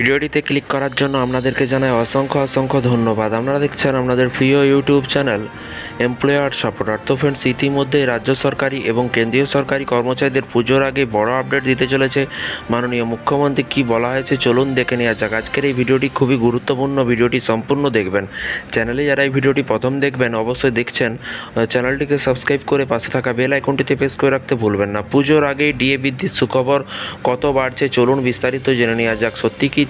ভিডিওটিতে ক্লিক করার জন্য আপনাদেরকে জানাই অসংখ্য অসংখ্য ধন্যবাদ। আপনারা দেখছেন আপনাদের প্রিয় ইউটিউব চ্যানেল, এমপ্লয়ার সাপোর্টার। তো ফ্রেন্ডস ইতিমধ্যেই রাজ্য সরকারি এবং কেন্দ্রীয় সরকারি কর্মচারীদের পুজোর আগে বড় আপডেট দিতে চলেছে। মাননীয় মুখ্যমন্ত্রী কি বলা হয়েছে চলুন দেখে নেওয়া যাক। আজকের এই ভিডিওটি খুবই গুরুত্বপূর্ণ ভিডিওটি সম্পূর্ণ দেখবেন। চ্যানেলে যারা এই ভিডিওটি প্রথম দেখবেন, অবশ্যই দেখছেন। চ্যানেলটিকে সাবস্ক্রাইব করে পাশে থাকা বেল আইকনটিতে প্রেস করে রাখতে ভুলবেন না। পুজোর আগেই ডিএ বৃদ্ধির সুখবর কত বাড়ছে চলুন বিস্তারিত জেনে নেওয়া যাক। সত্যি কি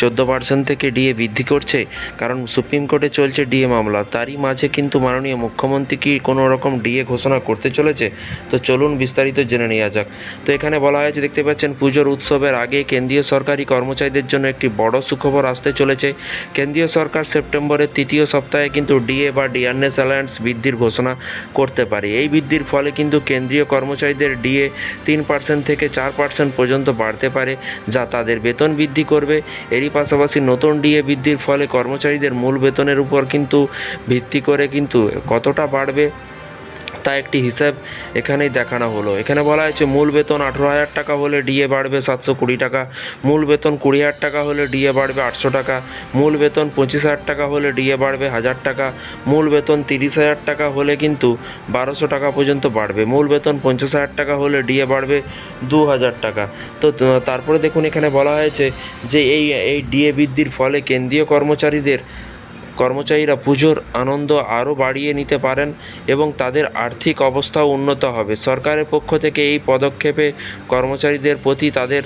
চোদ্দ পার্সেন্ট থেকে ডিএ বৃদ্ধি করছে, কারণ সুপ্রিম কোর্টে চলছে ডিএ মামলা। তারই মাঝে কিন্তু মাননীয় মুখ্যমন্ত্রী কি কোনো রকম ডিএ ঘোষণা করতে চলেছে? তো চলুন বিস্তারিত জেনে নেওয়া যাক। তো এখানে বলা হয়েছে, দেখতে পাচ্ছেন, পুজোর উৎসবের আগে কেন্দ্রীয় সরকারি কর্মচারীদের জন্য একটি বড় সুখবর আসতে চলেছে। কেন্দ্রীয় সরকার সেপ্টেম্বরের তৃতীয় সপ্তাহে কিন্তু ডিএ বা ডিআরএস অ্যালায়েন্স বৃদ্ধির ঘোষণা করতে পারে। এই বৃদ্ধির ফলে কিন্তু কেন্দ্রীয় কর্মচারীদের ডিএ তিন পার্সেন্ট থেকে চার পার্সেন্ট পর্যন্ত বাড়তে পারে, যা তাদের বেতন বৃদ্ধি করবে। এরই পাশাপাশি নতুন ডিএ বৃদ্ধির ফলে কর্মচারীদের মূল বেতনের উপর কিন্তু ভিত্তি করে কিন্তু কতটা বাড়বে তা একটি হিসাব এখানেই দেখানো হলো। এখানে বলা হয়েছে, মূল বেতন আঠেরো হাজার টাকা হলে ডিএ বাড়বে সাতশো কুড়ি টাকা, মূল বেতন কুড়ি হাজার টাকা হলে ডিএ বাড়বে আটশো টাকা, মূল বেতন পঁচিশ হাজার টাকা হলে ডিএ বাড়বে হাজার টাকা, মূল বেতন তিরিশ হাজার টাকা হলে কিন্তু বারোশো টাকা পর্যন্ত বাড়বে, মূল বেতন পঞ্চাশ হাজার টাকা হলে ডিএ বাড়বে দু হাজার টাকা। তো তারপরে দেখুন, এখানে বলা হয়েছে যে এই এই ডিএ বৃদ্ধির ফলে কেন্দ্রীয় কর্মচারীদের কর্মচারীরা পুজোর আনন্দ আরও বাড়িয়ে নিতে পারেন এবং তাদের আর্থিক অবস্থাও উন্নত হবে। সরকারের পক্ষ থেকে এই পদক্ষেপে কর্মচারীদের প্রতি তাদের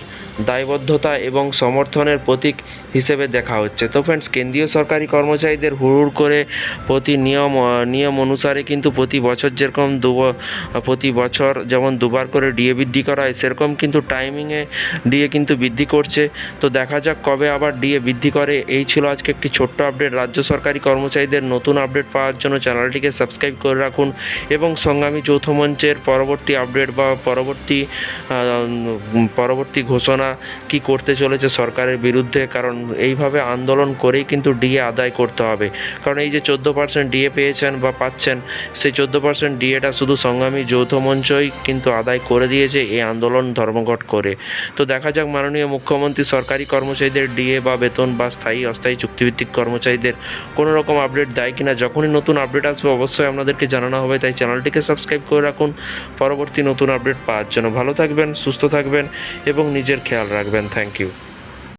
দায়বদ্ধতা এবং সমর্থনের প্রতীক হিসেবে দেখা হচ্ছে। তো ফ্রেন্ডস কেন্দ্রীয় সরকারি কর্মচারীদের হুড় করে প্রতি নিয়ম নিয়ম অনুসারে কিন্তু প্রতি বছর যেরকম দু প্রতি বছর যেমন দুবার করে ডিএ বৃদ্ধি করা হয়, সেরকম কিন্তু টাইমিংয়ে ডিএ কিন্তু বৃদ্ধি করছে। তো দেখা যাক কবে আবার ডিএ বৃদ্ধি করে। এই ছিল আজকে একটি ছোট্ট আপডেট রাজ্য সরকারি কর্মচারীদের নতুন আপডেট পাওয়ার জন্য চ্যানেলটিকে সাবস্ক্রাইব করে রাখুন এবং সংগ্রামী যৌথ মঞ্চের পরবর্তী আপডেট বা পরবর্তী পরবর্তী ঘোষণা কি করতে চলেছে সরকারের বিরুদ্ধে, কারণ এইভাবে আন্দোলন করেই কিন্তু ডিএ আদায় করতে হবে। কারণ এই যে চোদ্দ পার্সেন্ট ডিএ পেয়েছেন বা পাচ্ছেন, সেই চোদ্দ পার্সেন্ট ডিএটা শুধু সংগ্রামী যৌথ মঞ্চই কিন্তু আদায় করে দিয়েছে এই আন্দোলন ধর্মঘট করে। তো দেখা যাক মাননীয় মুখ্যমন্ত্রী সরকারি কর্মচারীদের ডিএ বা বেতন বা স্থায়ী অস্থায়ী চুক্তিভিত্তিক কর্মচারীদের কোনো রকম আপডেট দেয় কিনা, যখনই নতুন আপডেট আসবে অবশ্যই আপনাদেরকে জানানো হবে, তাই চ্যানেলটিকে সাবস্ক্রাইব করে রাখুন। পরবর্তী নতুন আপডেট পাওয়ার জন্য ভালো থাকবেন, সুস্থ থাকবেন এবং নিজের খেয়াল রাখবেন। Thank you